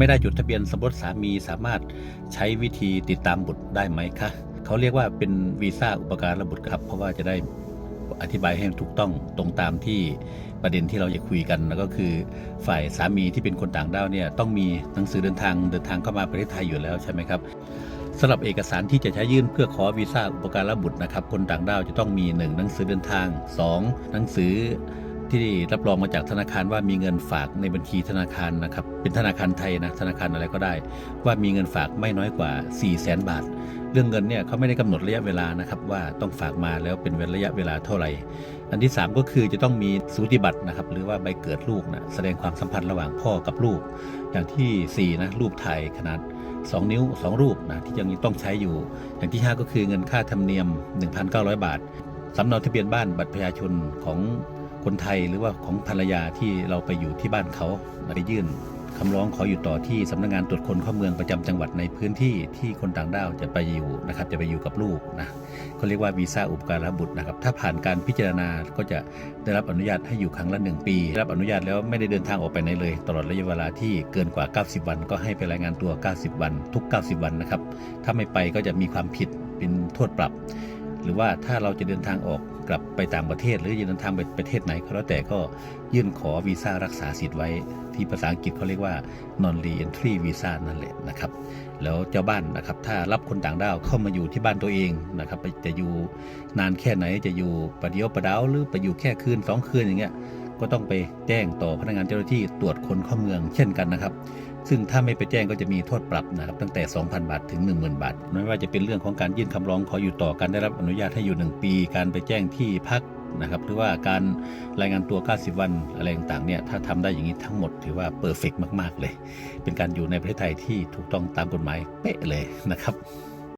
ไม่ได้จดทะเบียนสมรสสามีสามารถใช้วิธีติดตามบุตรได้ไหมคะเขาเรียกว่าเป็นวีซ่าอุปการะบุตรครับ เพราะว่าจะได้อธิบายให้ถูกต้องตรงตามที่ประเด็นที่เราจะคุยกันแล้วก็คือ ฝ่ายสามีที่เป็นคนต่างด้าวเนี่ยต้องมีหนังสือเดินทางเดินทางเข้ามาประเทศไทยอยู่แล้วใช่ไหมครับสำหรับเอกสารที่จะใช้ยื่นเพื่อขอวีซ่าอุปการะบุตรนะครับคนต่างด้าวจะต้องมี 1 หนังสือเดินทาง 2 หนังสือ ที่รับรองมาจากธนาคารว่ามีเงินฝากในบัญชีธนาคารนะครับ เป็นธนาคารไทยนะธนาคารอะไรก็ได้ ว่ามีเงินฝากไม่น้อยกว่า 4 0 0แสนบาท เรื่องเงินเนี่ยเขาไม่ได้กำหนดระยะเวลานะครับว่าต้องฝากมาแล้วเป็นระยะเวลาเท่าไหร่ อันที่ 3 ก็คือจะต้องมีสูติบัตรนะครับหรือว่าใบเกิดลูกนะแสดงความสัมพันธ์ระหว่างพ่อกับลูก อย่างทีสี่4นะรูปถ่ายขนาด2 นิ้ว 2 รูปนะที่ยังต้องใช้อยู่ อย่างที่ 5 ก็คือเงินค่าธรรมเนียม 1,900 บาทสำเนาทะเบียนบ้านบัตรประชาชนของ คนไทยหรือว่าของภรรยาที่เราไปอยู่ที่บ้านเขาไปยื่นคำร้องขออยู่ต่อที่สำนักงานตรวจคนเข้าเมืองประจำจังหวัดในพื้นที่ที่คนต่างด้าวจะไปอยู่นะครับ จะไปอยู่กับลูกนะเขาเรียกว่าวีซ่าอุปการะบุตรนะครับ ถ้าผ่านการพิจารณาก็จะได้รับอนุญาตให้อยู่ครั้งละ 1 ปีได้รับอนุญาตแล้วไม่ได้เดินทางออกไปไหนเลย ตลอดระยะเวลาที่เกินกว่า 90 วัน ก็ให้ไปรายงานตัว 90 วัน ทุก 90 วันนะครับ ถ้าไม่ไปก็จะมีความผิดเป็นโทษปรับ หรือว่าถ้าเราจะเดินทางออกกลับไปต่างประเทศ หรือจะเดินทางไปประเทศไหนก็แล้วแต่ก็ยื่นขอวีซ่ารักษาสิทธิ์ไว้ ที่ภาษาอังกฤษเขาเรียกว่า non re-entry visa นั่นแหละนะครับ แล้วเจ้าบ้านนะครับ ถ้ารับคนต่างด้าวเข้ามาอยู่ที่บ้านตัวเองนะครับจะอยู่นานแค่ไหนจะอยู่ประเดียวประดาวหรือไปอยู่แค่คืนสองคืนอย่างเงี้ย ก็ต้องไปแจ้งต่อพนักงานเจ้าหน้าที่ตรวจคนเข้าเมืองเช่นกันนะครับ ซึ่งถ้าไม่ไปแจ้งก็จะมีโทษปรับนะครับ ตั้งแต่ 2,000 บาทถึง 10,000 บาทไม่ว่าจะเป็นเรื่องของการยื่นคำร้องขออยู่ต่อการได้รับอนุญาตให้อยู่ 1 ปี การไปแจ้งที่พักนะครับหรือว่าการรายงานตัว 90 วันอะไรต่างๆเนี่ยถ้าทำได้อย่างนี้ทั้งหมดถือว่าเพอร์เฟกมาก ๆ เลย เป็นการอยู่ในประเทศไทยที่ถูกต้องตามกฎหมายเป๊ะเลยนะครับ